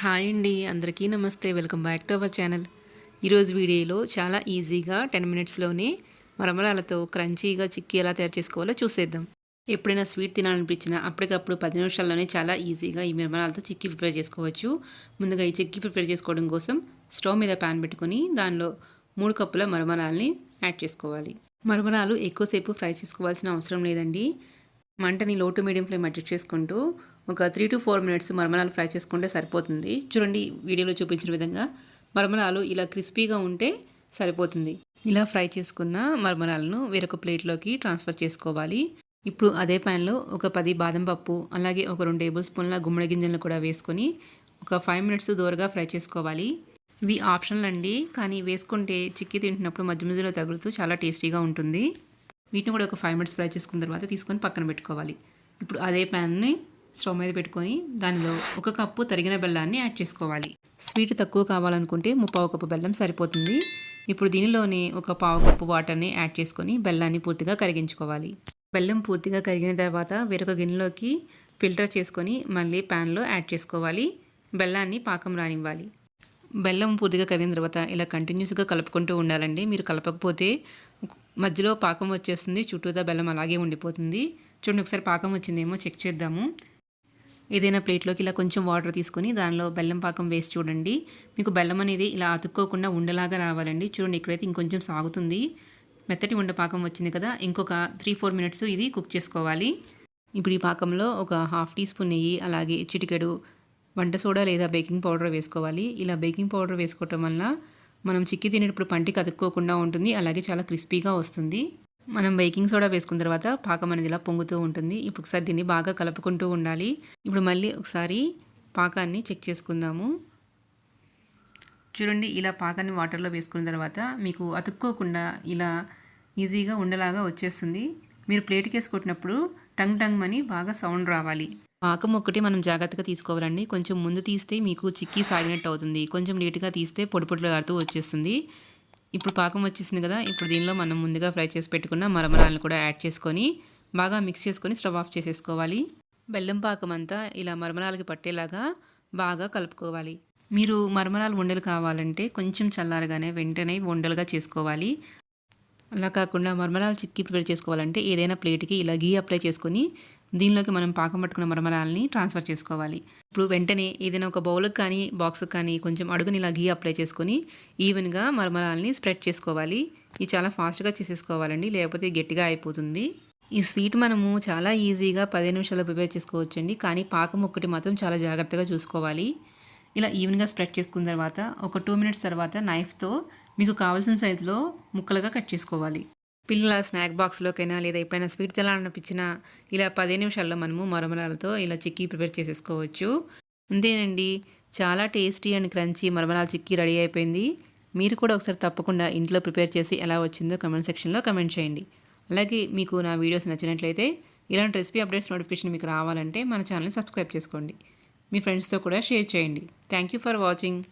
Hi అండి అందరికీ నమస్తే welcome back to our channel. ఈరోజు వీడియోలో చాలా ఈజీగా టెన్ మినిట్స్లోనే మరమరాలతో క్రంచీగా చిక్కీ ఎలా తయారు చేసుకోవాలో చూసేద్దాం. ఎప్పుడైనా స్వీట్ తినాలనిపించినా అప్పటికప్పుడు పది నిమిషాల్లోనే చాలా ఈజీగా ఈ మరమరాలతో చిక్కీ ప్రిపేర్ చేసుకోవచ్చు. ముందుగా ఈ చిక్కీ ప్రిపేర్ చేసుకోవడం కోసం స్టవ్ మీద ప్యాన్ పెట్టుకొని దానిలో మూడు కప్పుల మరమరాలని యాడ్ చేసుకోవాలి. మరమరాలు ఎక్కువసేపు ఫ్రై చేసుకోవాల్సిన అవసరం లేదండి. మంటని లో టు మీడియం ఫ్లేమ్ అడ్జస్ట్ చేసుకుంటూ ఒక త్రీ టు ఫోర్ మినిట్స్ మరమరాలు ఫ్రై చేసుకుంటే సరిపోతుంది. చూడండి వీడియోలో చూపించిన విధంగా మరమరాలు ఇలా క్రిస్పీగా ఉంటే సరిపోతుంది. ఇలా ఫ్రై చేసుకున్న మరమరాలను వేరొక ప్లేట్లోకి ట్రాన్స్ఫర్ చేసుకోవాలి. ఇప్పుడు అదే ప్యాన్లో ఒక పది బాదం పప్పు అలాగే ఒక రెండు టేబుల్ స్పూన్ల గుమ్మడి గింజలను కూడా వేసుకొని ఒక ఫైవ్ మినిట్స్ దూరగా ఫ్రై చేసుకోవాలి. ఇవి ఆప్షనల్ అండి కానీ వేసుకుంటే చిక్కి తింటున్నప్పుడు మధ్య మధ్యలో తగులుతూ చాలా టేస్టీగా ఉంటుంది. వీటిని కూడా ఒక ఫైవ్ మినిట్స్ ఫ్రై చేసుకున్న తర్వాత తీసుకొని పక్కన పెట్టుకోవాలి. ఇప్పుడు అదే ప్యాన్ని స్టవ్ మీద పెట్టుకొని దానిలో ఒక కప్పు తరిగిన బెల్లాన్ని యాడ్ చేసుకోవాలి. స్వీట్ తక్కువ కావాలనుకుంటే ముప్పావు కప్పు బెల్లం సరిపోతుంది. ఇప్పుడు దీనిలోనే ఒక పావు కప్పు వాటర్ని యాడ్ చేసుకొని బెల్లాన్ని పూర్తిగా కరిగించుకోవాలి. బెల్లం పూర్తిగా కరిగిన తర్వాత వేరొక గిన్నెలోకి ఫిల్టర్ చేసుకొని మళ్ళీ ప్యాన్లో యాడ్ చేసుకోవాలి. బెల్లాన్ని పాకం రానివ్వాలి. బెల్లం పూర్తిగా కరిగిన తర్వాత ఇలా కంటిన్యూస్గా కలుపుకుంటూ ఉండాలండి. మీరు కలపకపోతే మధ్యలో పాకం వచ్చేస్తుంది చుట్టూతా బెల్లం అలాగే ఉండిపోతుంది. చూడండి ఒకసారి పాకం వచ్చిందేమో చెక్ చేద్దాము. ఏదైనా ప్లేట్లోకి ఇలా కొంచెం వాటర్ తీసుకొని దానిలో బెల్లం పాకం వేసి చూడండి. మీకు బెల్లం అనేది ఇలా అతుక్కోకుండా ఉండలాగా రావాలండి. చూడండి ఇక్కడైతే ఇంకొంచెం సాగుతుంది. మెత్తటి ఉండ పాకం వచ్చింది కదా ఇంకొక త్రీ ఫోర్ మినిట్స్ ఇది కుక్ చేసుకోవాలి. ఇప్పుడు ఈ పాకంలో ఒక హాఫ్ టీ స్పూన్ నెయ్యి అలాగే చిటికెడు వంట సోడా లేదా బేకింగ్ పౌడర్ వేసుకోవాలి. ఇలా బేకింగ్ పౌడర్ వేసుకోవటం వల్ల మనం చిక్కి తినేటప్పుడు పంటికి అతుక్కోకుండా ఉంటుంది అలాగే చాలా క్రిస్పీగా వస్తుంది. మనం బేకింగ్ సోడా వేసుకున్న తర్వాత పాకం అనేది ఇలా పొంగుతూ ఉంటుంది. ఇప్పుడు ఒకసారి దీన్ని బాగా కలుపుకుంటూ ఉండాలి. ఇప్పుడు మళ్ళీ ఒకసారి పాకాన్ని చెక్ చేసుకుందాము. చూడండి ఇలా పాకాన్ని వాటర్లో వేసుకున్న తర్వాత మీకు అతుక్కోకుండా ఇలా ఈజీగా ఉండలాగా వచ్చేస్తుంది. మీరు ప్లేట్కి వేసుకుంటున్నప్పుడు టంగ్ టంగ్ అని బాగా సౌండ్ రావాలి. పాకం ఒక్కటి మనం జాగ్రత్తగా తీసుకోవాలండి. కొంచెం ముందు తీస్తే మీకు చిక్కీ సాగినట్టు అవుతుంది. కొంచెం లేటుగా తీస్తే పొడి పొడిలో కాడుతూ వచ్చేస్తుంది. ఇప్పుడు పాకం వచ్చేసింది కదా ఇప్పుడు దీనిలో మనం ముందుగా ఫ్రై చేసి పెట్టుకున్న మరమరాలను కూడా యాడ్ చేసుకొని బాగా మిక్స్ చేసుకొని స్టవ్ ఆఫ్ చేసేసుకోవాలి. బెల్లం పాకం అంతా ఇలా మరమరాలకి పట్టేలాగా బాగా కలుపుకోవాలి. మీరు మరమరాలు ఉండలు కావాలంటే కొంచెం చల్లారగానే వెంటనే ఉండలుగా చేసుకోవాలి. అలా కాకుండా మరమరాలు చిక్కి ప్రిపేర్ చేసుకోవాలంటే ఏదైనా ప్లేట్కి ఇలా గీ అప్లై చేసుకొని దీనిలోకి మనం పాకం పట్టుకున్న మరమరాలని ట్రాన్స్ఫర్ చేసుకోవాలి. ఇప్పుడు వెంటనే ఏదైనా ఒక బౌల్కి కానీ బాక్స్కి కానీ కొంచెం అడుగుని ఇలా గీ అప్లై చేసుకొని ఈవెన్గా మరమరాలని స్ప్రెడ్ చేసుకోవాలి. ఇది చాలా ఫాస్ట్గా చేసేసుకోవాలండి లేకపోతే గట్టిగా అయిపోతుంది. ఈ స్వీట్ మనము చాలా ఈజీగా పదిహేను నిమిషాల్లో ప్రిపేర్ చేసుకోవచ్చండి కానీ పాకం ఒక్కటి మాత్రం చాలా జాగ్రత్తగా చూసుకోవాలి. ఇలా ఈవెన్గా స్ప్రెడ్ చేసుకున్న తర్వాత ఒక టూ మినిట్స్ తర్వాత నైఫ్తో మీకు కావాల్సిన సైజులో ముక్కలుగా కట్ చేసుకోవాలి. పిల్లల స్నాక్ బాక్స్లోకైనా లేదా ఎప్పుడైనా స్వీట్ తినాలనిపించినా ఇలా పదిహేను నిమిషాల్లో మనము మరమరాలతో ఇలా చిక్కీ ప్రిపేర్ చేసేసుకోవచ్చు. అంతేనండి. చాలా టేస్టీ అండ్ క్రంచీ మరమరాల చిక్కీ రెడీ అయిపోయింది. మీరు కూడా ఒకసారి తప్పకుండా ఇంట్లో ప్రిపేర్ చేసి ఎలా వచ్చిందో కమెంట్ సెక్షన్లో కమెంట్ చేయండి. అలాగే మీకు నా వీడియోస్ నచ్చినట్లయితే ఇలాంటి రెసిపీ అప్డేట్స్ నోటిఫికేషన్ మీకు రావాలంటే మన ఛానల్ని సబ్స్క్రైబ్ చేసుకోండి. మీ ఫ్రెండ్స్తో కూడా షేర్ చేయండి. Thank you for watching.